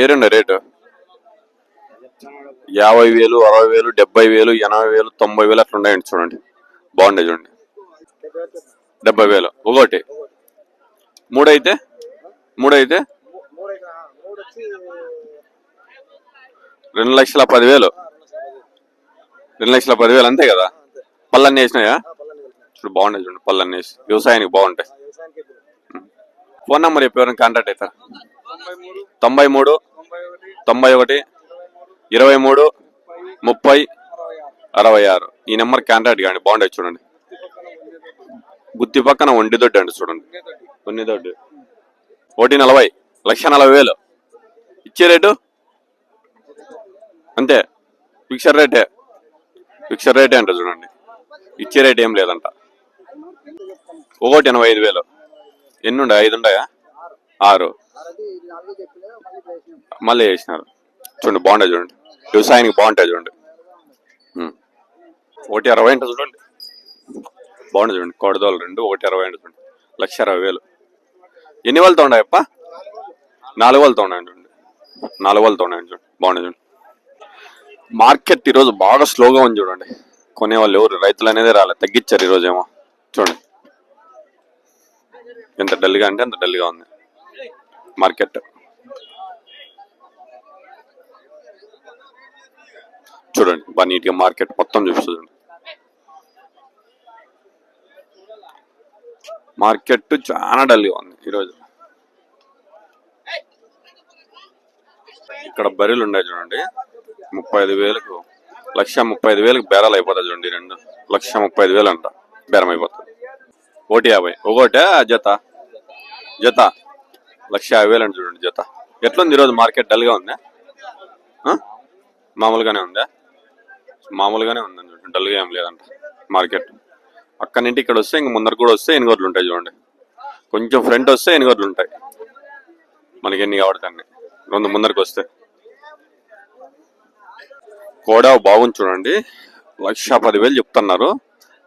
ఏరండి rate? యాభై వేలు అరవై వేలు డెబ్బై వేలు ఎనభై వేలు తొంభై వేలు అట్లా ఉన్నాయండి చూడండి. బాగుండే చూడండి. డెబ్బై వేలు. ఒకటి. మూడైతే? మూడైతే? రెండు లక్షల పదివేలు. రెండు లక్షల పదివేలు అంతే కదా? పళ్ళన్నీ వేసినాయా? చూడు బాగుంటాయి చూడండి పళ్ళన్నీ వేసి. వ్యవసాయానికి బాగుంటాయి. ఫోన్ నెంబర్ చెప్పేవారు కాంటాక్ట్ అవుతారా? తొంభై మూడు తొంభై ఒకటి ఇరవై మూడు ముప్పై అరవై ఆరు. ఈ నెంబర్ కాంటాక్ట్ కానీ బాగుంటాయి చూడండి. గుత్తి పక్కన ఒండి దొడ్డు అండి చూడండి. ఒండి దొడ్డి. ఒకటి నలభై లక్ష నలభై వేలు. ఇచ్చే రేటు? అంతే. ఫిక్సర్ రేటే. ఫిక్సర్ రేటే అంట చూడండి. ఇచ్చే రేట్ ఏం లేదంట. ఒకటి ఎనభై ఐదు వేలు. ఎన్ని ఉండే ఐదు ఉన్నాయా ఆరు. మళ్ళీ వేసినారు చూడండి బాగుంటాయి చూడండి. వ్యవసాయానికి బాగుంటాయి చూడండి. ఒకటి అరవై అంటే చూడండి. బాగుంటుంది చూడండి. కోడదోలు రెండు ఒకటి అరవై అంటే చూడండి. లక్ష అరవై వేలు. ఎన్ని వాళ్ళతో ఉన్నాయప్ప నాలుగు వాళ్ళతో ఉన్నాయండి చూడండి. నాలుగు వాళ్ళతో ఉన్నాయండి చూడండి. బాగుంటుంది చూడండి. మార్కెట్ ఈరోజు బాగా స్లోగా ఉంది చూడండి. కొనేవాళ్ళు ఎవరు? రైతులు అనేది రాలే. తగ్గించారు ఈరోజు ఏమో చూడండి. ఎంత డల్గా అంటే అంత డల్గా ఉంది. మార్కెట్. చూడండి బాగా నీట్గా మార్కెట్ మొత్తం చూపిస్తుంది. మార్కెట్ చాలా డల్గా ఉంది ఈరోజు. ఇక్కడ బర్రెలు ఉన్నాయి చూడండి. ముప్పై ఐదు వేలకు లక్ష ముప్పై ఐదు వేలకు బేరాలు అయిపోతాయి చూడండి రెండు. లక్ష ముప్పై ఐదు వేలు అంట బేరం అయిపోతుంది. ఒకటి యాభై ఒకటే జత. జత. లక్ష యాభై వేలు అంట చూడండి జత. ఎట్లుంది ఈరోజు మార్కెట్? డల్గా ఉందా? మామూలుగానే ఉందా? మామూలుగానే ఉందండి చూడండి. డల్గా ఏం లేదంట మార్కెట్. అక్కడి నుండి ఇక్కడ వస్తే ఇంక ముందర కూడా వస్తే ఎనిగొడ్లు ఉంటాయి చూడండి. కొంచెం ఫ్రంట్ వస్తే ఎనిగొడ్లు ఉంటాయి. మనకి ఎన్ని కాబట్టి రెండు ముందరికి వస్తే. కోడా బాగుంది చూడండి. లక్ష పదివేలు చెప్తున్నారు.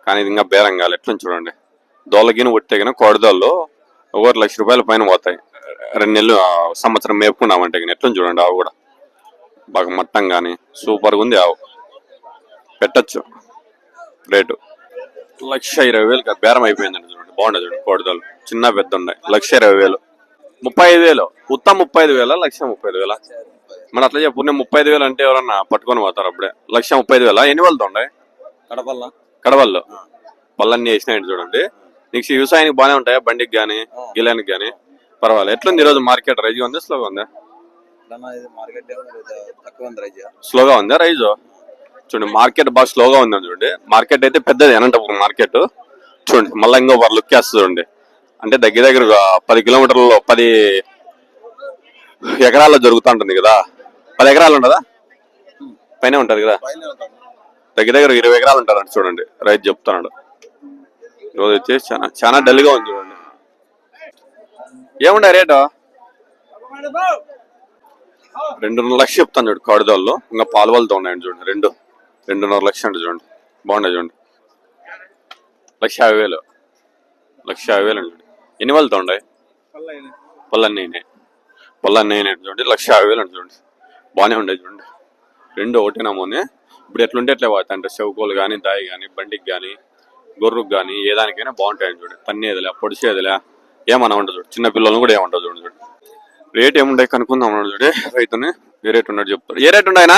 కానీ ఇది ఇంకా బేరం కాదు ఎట్లా చూడండి. దోలగిన కొట్టే కోడదోళ్ళు ఒకటి లక్ష రూపాయల పైన పోతాయి. రెండు నెలలు సంవత్సరం మేపుకున్నామంటే ఎట్లా చూడండి ఆవు కూడా. బాగా మట్టం కానీ సూపర్గా ఉంది ఆవు. పెట్టచ్చు. రేటు. లక్ష ఇరవై వేలు బేరం అయిపోయిందండి చూడండి. బాగుండదు చూడండి కోడదోళ్ళు చిన్న పెద్ద ఉన్నాయి. లక్ష ఇరవై వేలు. ముప్పై ఐదు వేలు. ఉత్తమ ముప్పై ఐదు వేల లక్ష ముప్పై ఐదు వేల? మన అట్లా చెప్పు నేను ముప్పై ఐదు వేలు అంటే ఎవరన్నా పట్టుకొని పోతారు అప్పుడే? లక్ష ముప్పై ఐదు వేల? ఎన్ని వాళ్ళతో ఉన్నాయి కడపల్ల. కడవల్లో పళ్ళన్నీ వేసినాయండి చూడండి. నీకు వ్యవసాయానికి బాగానే ఉంటాయా? బండికి కానీ గిలానికి కానీ పర్వాలేదు. ఎట్లుంది ఈరోజు మార్కెట్ రైజ్ ఉంది స్లోగా ఉందా? మార్కెట్ తక్కువ ఉంది రైజ్. స్లోగా ఉందా రైజు? చూడండి మార్కెట్ బాగా స్లోగా ఉందండి చూడండి. మార్కెట్ అయితే పెద్దది అనంతపురం మార్కెట్. చూడండి మళ్ళీ ఇంకో వారు లుక్ వేస్తుంది చూడండి. అంటే దగ్గర దగ్గర పది కిలోమీటర్లలో పది ఎకరాల్లో జరుగుతూ ఉంటుంది కదా. పది ఎకరాలు ఉంటుందా? పైన ఉంటది కదా. దగ్గర దగ్గర ఇరవై ఎకరాలు ఉంటారంట చూడండి రైతు చెప్తున్నాడు. ఈరోజు వచ్చేసి చాలా చాలా డల్గా ఉంది చూడండి. ఏముండే రేటు? రెండున్నర లక్ష చెప్తాను చూడు కడుదల్లో ఇంకా పాలవాళ్ళతో ఉన్నాయండి చూడండి రెండు. రెండున్నర లక్ష అంటే చూడండి బాగున్నాయి చూడండి లక్ష యాభై వేలు. లక్ష యాభై వేలు అండి ఎన్ని వాళ్ళతో ఉన్నాయి పళ్ళన్నీ పళ్ళన్నీ చూడండి లక్ష యాభై వేలు అంటే చూడండి బాగానే ఉండే చూడండి రెండు ఒకటేనా మోనే ఇప్పుడు ఎట్లుంటే ఎట్లా పోతాయి అంటే చెవుకోలు కానీ దాయి కానీ బండికి కానీ గొర్రెకు కానీ ఏ దానికైనా బాగుంటాయి చూడండి పన్నేదిలే పొడిచేదిలే. ఏమన్నా ఉండదు చూడు. చిన్న పిల్లలను కూడా ఏమంటారు చూడండి చూడు. రేట్ ఏముండే కనుక్కుందాం అన్నాడు చూడే. రైతుని ఏ రేట్ ఉన్నాడు చెప్తారు ఏ రేట్ ఉన్నాయనా?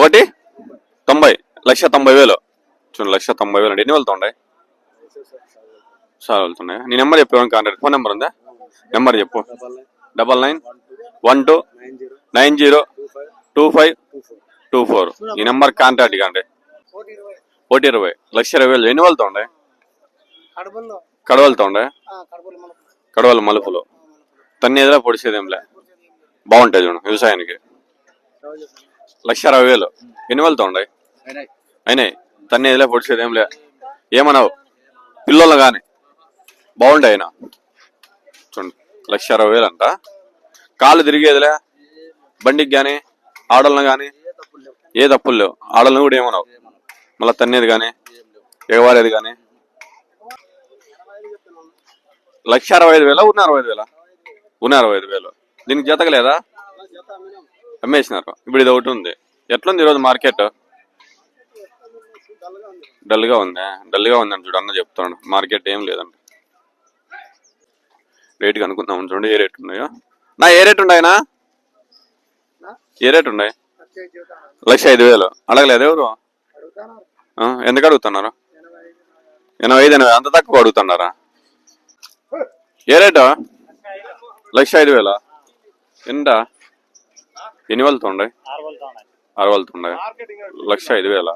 ఒకటి? తొంభై. లక్ష తొంభై వేలు. చూడండి లక్ష తొంభై వేలు అండి ఎన్ని వెళ్తా ఉన్నాయి సార్ వెళ్తున్నాయి? నీ నెంబర్ చెప్పేవాడిని కాంటాక్ట్ ఫోన్ నెంబర్ ఉందా? నెంబర్ చెప్పు. Double nine one two nine zero two five two four. ఈ నెంబర్ కాంటాక్ట్ కాండి ఒకటి ఇరవై. లక్ష ఇరవై వేలు. ఎన్ని వాళ్ళతో ఉండే కడవలతో ఉండే కడవల మలుపులు. తన్ని ఎదురా పొడిచేదేంలే? బాగుంటాయి చూడు వ్యవసాయానికి. లక్ష అరవై వేలు. ఎన్ని వాళ్ళతో ఉన్నాయి అయినాయి. తన్ని ఎదురా పొడిచేదేంలే? ఏమన్నావు పిల్లలు కానీ బాగుంటాయి అయినా. చూడండి లక్ష అరవై వేలు అంట కాళ్ళు తిరిగేదిలే? బండికి కానీ ఆడలను కానీ ఏ తప్పులు లేవు. ఆడలను కూడా ఏమన్నావు మళ్ళీ తన్నేది కానీ ఎగవారేది కానీ లక్ష అరవై ఐదు వేల? ఉన్న అరవై ఐదు వేల? ఉన్న అరవై ఐదు వేలు. దీనికి జతకలేదా అమ్మేసినారు. ఇప్పుడు ఇది ఒకటి ఉంది. ఎట్లుంది ఈరోజు మార్కెట్? డల్గా ఉంది? ఉందా ఉందండి చూడన్న ఉందని చూడు అన్న మార్కెట్ ఏం లేదండి రేట్ కనుక్కుందాం చూడండి ఏ రేట్ ఉన్నాయో. నా ఏ రేట్ ఉన్నాయనా ఏ రేట్ ఉన్నాయి లక్ష ఐదు వేలు. అడగలేదు ఎవరు? ఎందుకు అడుగుతున్నారు? ఎనభై ఐదు ఎనభై అంత తక్కువ అడుగుతున్నారా? ఏ రేటు? లక్ష ఐదు వేల? ఎంత? ఎన్ని వాళ్ళతో ఉండే ఆరు వాళ్ళతో ఉండే లక్ష ఐదు వేల?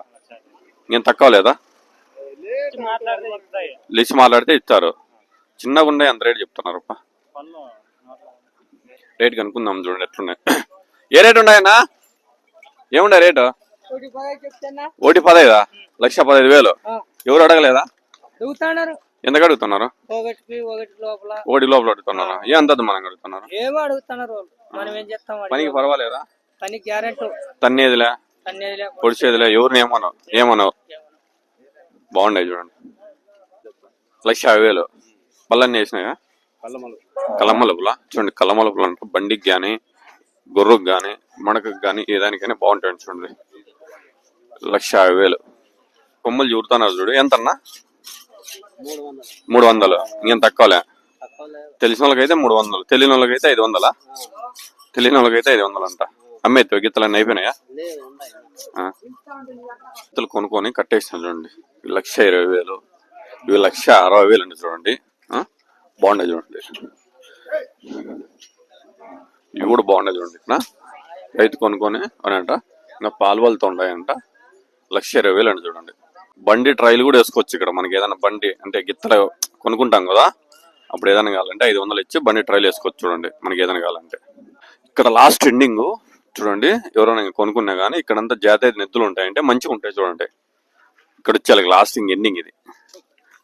నేను తక్కువ లేదా? లిస్ట్ మాట్లాడితే ఇస్తారు. చిన్నగా ఉండే అంత రేట్ చెప్తున్నారు రేట్ కనుక్కుందాం చూడండి ఎట్లున్నాయి. ఏ రేట్ ఉన్నాయన్నా ఏముండే రేటు? ఒకటి పదైదా లక్ష పదహైదు వేలు. ఎవరు అడగలేదా? ఎందుకు అడుగుతున్నారు ఒకటికి ఒకటి లోపల. ఒకటి లోపల అడుగుతున్నారు? ఏ మనం అడుగుతున్నారు? ఏమో అడుగుతున్నారు మనం ఏం చేస్తాం? పనికి పర్వాలేదా? పని గ్యారెంటీ. తన్నేదిలే? పొడిచేదిలే? ఎవరిని ఏమనవు? ఏమనవు? బాగున్నాయి చూడండి. లక్ష యాభై వేలు. పళ్ళన్నీ వేసినాయా? కలమ్మలుపులా చూడండి కలమ్మలుపులు అంటే బండికి కానీ గొర్రెకి కానీ మడకకి కానీ ఏ దానికైనా బాగుంటాయండి చూడండి. లక్ష యాభై వేలు. కొమ్మలు చూడుతున్నారు చూడు. ఎంత అన్నా మూడు వందలు. ఇంకేం తక్కువలే? తెలిసిన వాళ్ళకైతే మూడు వందలు. తెలియని వాళ్ళకైతే ఐదు వందలా? తెలియని వాళ్ళకైతే ఐదు వందలు అంట అమ్మేత్తే గిత్తలన్నీ అయిపోయినాయా? ఆ. గిత్తలు కొనుక్కొని కట్టేసిన చూడండి. లక్ష ఇరవై వేలు. ఇవి లక్ష అరవై వేలు అండి చూడండి? బాగున్నాయి చూడండి. ఇవి కూడా బాగున్నాయి చూడండి. ఇక్కడ రైతు కొనుక్కొని అని అంట ఇంకా పాలు వాళ్ళతో ఉన్నాయంట. లక్ష ఇరవై వేలు అండి చూడండి. బండి ట్రైల్ కూడా వేసుకోవచ్చు ఇక్కడ. మనకి ఏదైనా బండి అంటే గిత్తలు కొనుక్కుంటాం కదా. అప్పుడు ఏదైనా కావాలంటే ఐదు వందలు ఇచ్చి బండి ట్రైల్ వేసుకోవచ్చు చూడండి. మనకి ఏదైనా కావాలంటే. ఇక్కడ లాస్ట్ ఎండింగ్ చూడండి. ఎవరైనా కొనుక్కున్నా కానీ ఇక్కడంతా జాతీయ నెత్తులు ఉంటాయంటే మంచిగా ఉంటాయి చూడండి. ఇక్కడ వచ్చే లాస్టింగ్ ఎండింగ్ ఇది.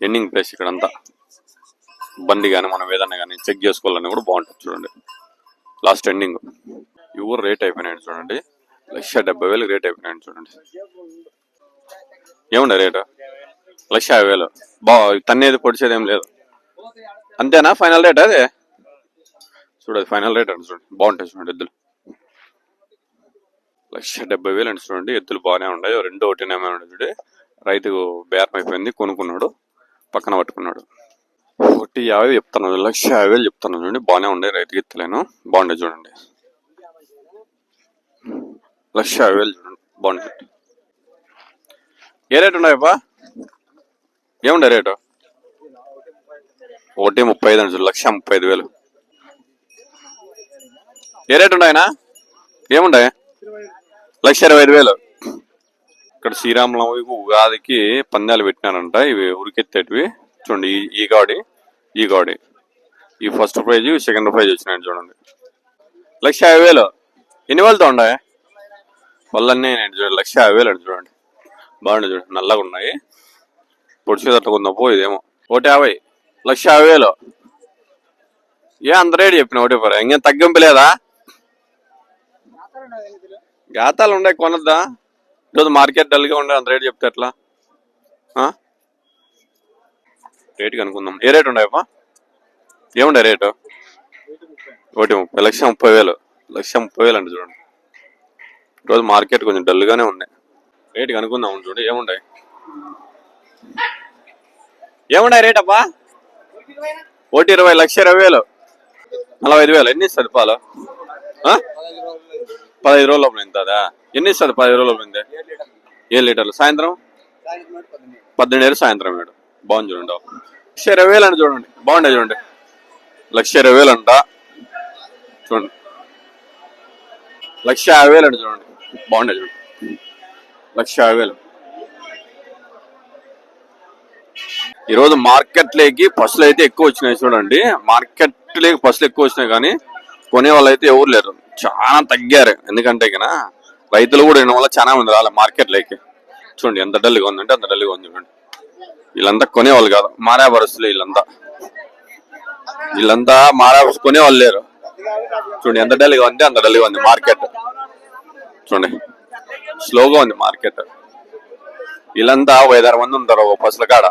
ఎండింగ్ ప్లేస్ ఇక్కడంతా. బండి కానీ మనం ఏదైనా కానీ చెక్ చేసుకోవాలని కూడా బాగుంటుంది చూడండి. లాస్ట్ ఎండింగ్ ఇవ్వరు రేట్ అయిపోయినాయండి చూడండి. లక్ష డెబ్బై వేలు రేట్ అయిపోయినాయండి చూడండి. ఏముండే రేటు? లక్ష యాభై వేలు. బా తన్నేది పొడిచేది ఏం లేదు. అంతేనా? ఫైనల్ రేట్ అదే? చూడండి ఫైనల్ రేట్ అండి చూడండి. బాగుంటాయి చూడండి ఎద్దులు. లక్ష డెబ్బై వేలు అండి చూడండి. ఎద్దులు బాగానే ఉన్నాయి. రెండు ఒకటి ఏమైనా చూడండి రైతుకు బేరం అయిపోయింది. కొనుక్కున్నాడు. పక్కన పట్టుకున్నాడు. ఒకటి యాభై చెప్తాను లక్ష యాభై వేలు చెప్తాను చూడండి. బాగానే ఉండే రైతుకి ఎత్తలేను. బాగుండే చూడండి. లక్ష యాభై వేలు చూడండి. బాగుండే ఏ రేటు ఉన్నాయప్పా ఏముండే రేటు? ఒకటి ముప్పై ఐదు అండి లక్ష ముప్పై ఐదు వేలు. ఏ రేటు ఉన్నాయనా ఏముండే? లక్ష ఇరవై ఐదు వేలు. ఇక్కడ శ్రీరామనవమికి ఉగాదికి పందాలు పెట్టినారంట ఇవి ఉరికెత్తేటివి. చూడండి ఈ- ఈ గాడి ఈ గాడి. ఈ ఫస్ట్ ప్రైజ్ సెకండ్ ప్రైజ్ వచ్చినాయి చూడండి. లక్ష యాభై వేలు. ఎన్ని వేలతో ఉన్నాయి వాళ్ళన్నీ నేను చూడండి లక్ష యాభై వేలు అండి చూడండి. బాగుంది చూడండి నల్లగా ఉన్నాయి. పొడిచేదట్టు కొందాం పో ఇదేమో. ఒకటి యాభై లక్ష యాభై వేలు. ఏ అంత రేటు చెప్పిన ఒకటి పర. ఇంకేం తగ్గింపు లేదా? గాతాలు ఉండే కొనద్దా? ఈరోజు మార్కెట్ డల్గా ఉండే అంత రేటు చెప్తే ఎట్లా? ఆ? రేటు కనుక్కుందాం ఏ రేటు ఉన్నాయప్పా ఏముండే రేటు? ఒకటి ముప్పై లక్ష ముప్పై వేలు. లక్ష ముప్పై వేలు అండి చూడండి. ఈరోజు మార్కెట్ కొంచెం డల్గానే ఉన్నాయి రేటు కనుక్కుందాం చూడు ఏముండే ఏముండే రేట్ అప్పా ఒకటి ఇరవై లక్ష ఇరవై వేలు. నలభై ఐదు వేలు. ఎన్ని ఇస్తుంది పాలు? పదహైదు రోజుల లోపల ఇంతదా ఎన్ని ఇస్తుంది పదహైదు రోజుల లోపల ఏడు లీటర్లు. సాయంత్రం? పద్దెనిమిది వేలు సాయంత్రం ఏడు. బాగుంది చూడండి లక్ష ఇరవై వేలు అని చూడండి. బాగుండే చూడండి. లక్ష ఇరవై వేలు అంట. చూడండి. లక్ష యాభై వేలు అండి చూడండి. బాగుండే చూడండి. లక్ష యాభై వేలు ఈరోజు మార్కెట్లోకి పసులు అయితే ఎక్కువ వచ్చినాయి చూడండి. మార్కెట్లోకి పసులు ఎక్కువ వచ్చినాయి కానీ కొనే వాళ్ళు అయితే ఎవరు లేరు. చాలా తగ్గారు. ఎందుకంటే ఇక రైతులు కూడా ఇవ్వడం వల్ల చాలా మంది రాలే మార్కెట్లోకి. చూడండి ఎంత డల్గా ఉందంటే అంత డల్గా ఉంది చూడండి. వీళ్ళంతా కొనేవాళ్ళు కాదు. మారా బరస్తులు వీళ్ళంతా. వీళ్ళంతా మారా కొనేవాళ్ళు లేరు. చూడండి ఎంత డల్గా ఉంది అంత డల్గా ఉంది మార్కెట్. చూడండి. స్లోగా ఉంది మార్కెట్. వీళ్ళంతా ఐదారు మంది ఉంటారు ఒక పసుల కాడ.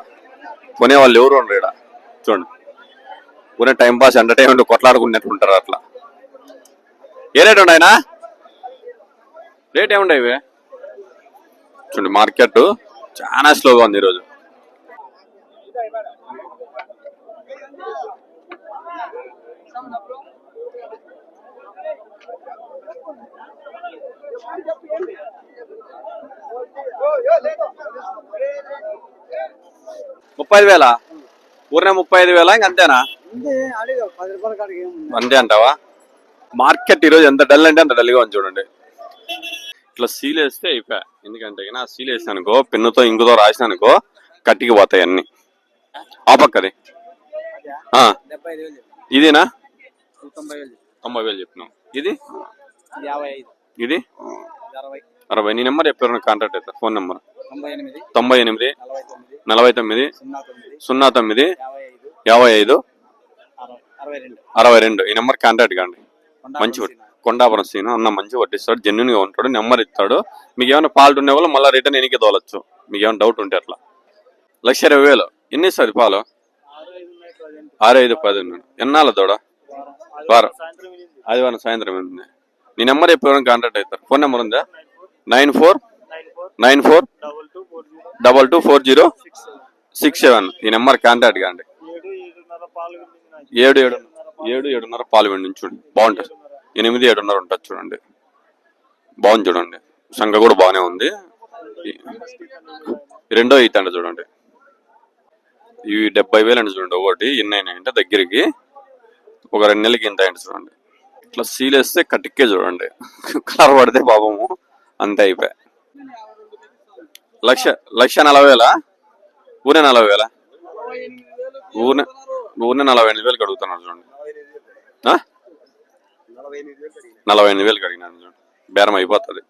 కొనేవాళ్ళు ఎవరు ఉండరు ఈడ. చూడండి. కొనే టైం పాస్ ఎంటర్టైన్మెంట్ కొట్లాడుకున్నట్టు ఉంటారు అట్లా. ఏ రేట్ ఉన్నాయినా రేట్ ఏముండే ఇవి? చూడండి మార్కెట్ చాలా స్లోగా ఉంది ఈరోజు. ముప్పై ఐదు వేల? ఊరినే ముప్పై ఐదు వేల? ఇంక అంతేనా? అంతే అంటావా? మార్కెట్ ఈరోజు ఎంత డల్ అంటే అంత డల్గా ఉంది చూడండి. ఇట్లా సీల్ వేస్తే అయిపోయా ఎందుకంటే ఆ సీల్ వేసాను అనుకో పెన్నుతో ఇంకుతో రాసిన అనుకో కట్టికి పోతాయి అన్ని. ఆ పక్కది. ఇదేనా? తొంభై వేలు చెప్పినావు. ఇది? ఇది? అరవై. అరవై. నీ నెంబర్ చెప్పారు కాంటాక్ట్ అవుతా ఫోన్ నెంబర్? తొంభై ఎనిమిది. నలభై తొమ్మిది. సున్నా తొమ్మిది. యాభై ఐదు. అరవై రెండు. ఈ నెంబర్ కాంటాక్ట్ కాండి. మంచి. కొండాపురం సీన్ అన్న మంచి వడ్డిస్తాడు జెన్యున్గా ఉంటాడు నెంబర్ ఇస్తాడు. మీకు ఏమైనా పాలు ఉండే వాళ్ళు మళ్ళీ రిటర్న్ ఎనికి తోలొచ్చు. మీకు ఏమైనా డౌట్ ఉంటే అట్లా. లక్ష ఇరవై వేలు. ఎన్ని ఇస్తుంది పాలు? ఆరు ఐదు పది ఎన్నాళ్ళ దూడ వారం. ఆదివారం సాయంత్రం ఉంది. నీ నెంబర్ ఎప్పుడు కాంటాక్ట్ అవుతారు? ఫోన్ నెంబర్ ఉందా? Nine four nine four double two four zero six seven. ఈ నెంబర్ కాంటాక్ట్ కాండి ఏడు ఏడు ఏడు ఏడున్నర పాల్గొండి చూడండి బాగుంటుంది. ఎనిమిది ఏడున్నర ఉంటుంది చూడండి. బాగుంది చూడండి. సంఖ కూడా బాగానే ఉంది. రెండో ఈత అండి చూడండి. ఇవి డెబ్బై వేలు అండి చూడండి. ఒకటి ఎన్ని అయినాయంటే దగ్గరికి ఒక రెండు నెలలకి ఇంత అయింది చూడండి. ఇట్లా సీల్ వేస్తే కటిక్కే చూడండి. కలర్ పడితే పాపము. అంతే అయిపోయా. లక్ష లక్ష నలభై వేలా ఊరే నలభై వేలా ఊరినే ఊరినే నలభై ఎనిమిది వేలకు అడుగుతున్నారు చూడండి? నలభై ఎనిమిది వేలకు అడిగినాను చూడండి. బేరం అయిపోతుంది.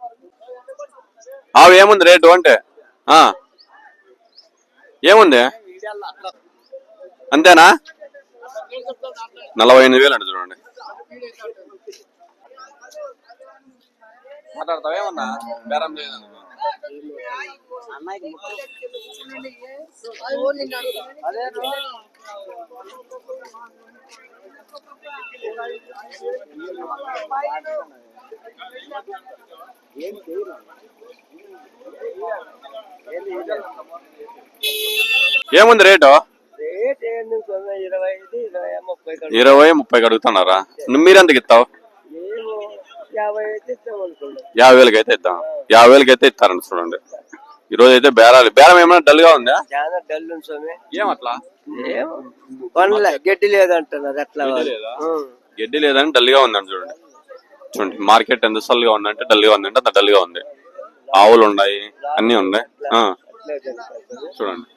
అవి ఏముంది రేటు అంటే? ఆ. ఏముంది? అంతేనా? నలభై ఎనిమిది వేలు అంటే చూడండి. మాట్లాడతావేమన్నా బేరం చేయదనుకో ఏముంది రేటు రేట్ ఏంది స్వామి? ఇరవై ఐదు ఇరవై ముప్పై కాడికి. ఇరవై ముప్పై అడుగుతున్నారా నువ్వు మీరెంతకి ఇస్తావు యాభై వేలకి అయితే ఇద్దాం. యాభై వేలకి అయితే ఇస్తారండి చూడండి. ఈ రోజు అయితే బేరాలు. బేరం ఏమైనా డల్గా ఉందా డల్ ఉంది స్వామి. ఏమట్లా గడ్డి లేదంటున్నారు అట్లా గడ్డి లేదని డల్గా ఉందండి చూడండి. చూడండి మార్కెట్ ఎంత డల్గా ఉందంటే డల్గా ఉందంటే అంత డల్గా ఉంది. ఆవులు ఉన్నాయి అన్ని ఉన్నాయి. చూడండి.